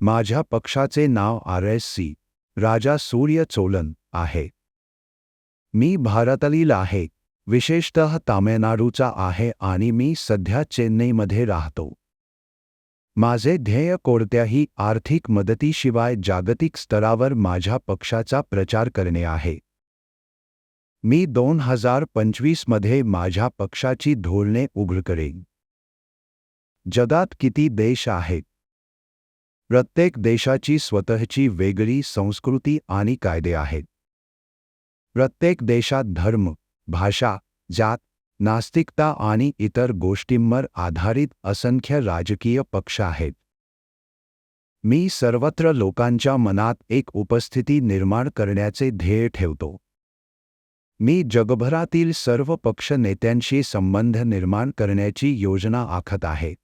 माझ्या पक्षाचे नाव R S C. Raja Surya Cholan आहे. मी भारतातील आहे. विशेषतः तामिळनाडूचा आहे आणि मी सध्या चेन्नईमध्ये राहतो. माझे ध्येय कोणत्याही आर्थिक मदतीशिवाय जागतिक स्तरावर माझ्या पक्षाचा प्रचार करणे आहे. मी दोन हज़ार पंचवीसमध्ये माझ्या पक्षाची धोरणे उघड करेन. जगात किती देश आहेत? प्रत्येक देशाची स्वतःची वेगळी संस्कृती आणि कायदे आहेत. प्रत्येक देशात धर्म भाषा जात नास्तिकता आणि इतर गोष्टींवर आधारित असंख्य राजकीय पक्ष आहेत. मी सर्वत्र लोकांच्या मनात एक उपस्थिती निर्माण करण्याचे ध्येय ठेवतो. मी जगभरातील सर्व पक्ष नेत्यांशी संबंध निर्माण करण्याची योजना आखत आहे.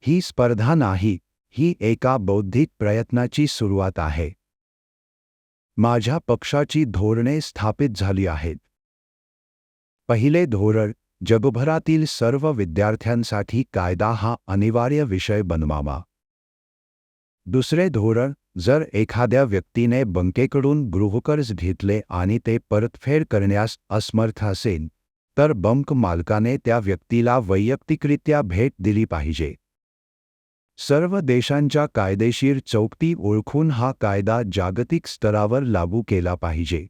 ही स्पर्धा नाही ही एका बौद्धिक प्रयत्नाची सुरुवात आहे. माझ्या पक्षाची धोरणे स्थापित झाली आहेत. पहिले धोरण जगभरातील सर्व विद्यार्थ्यांसाठी कायदा हा अनिवार्य विषय बनवावा. दुसरे धोरण जर एखाद्या व्यक्तीने बँकेकडून गृहकर्ज घेतले आणि ते परतफेड करण्यास असमर्थ असेल तर बंक मालकाने त्या व्यक्तीला वैयक्तिकरित्या भेट दिली पाहिजे. सर्व देशांच्या कायदेशीर चौकटी ओळखून हा कायदा जागतिक स्तरावर लागू केला पाहिजे.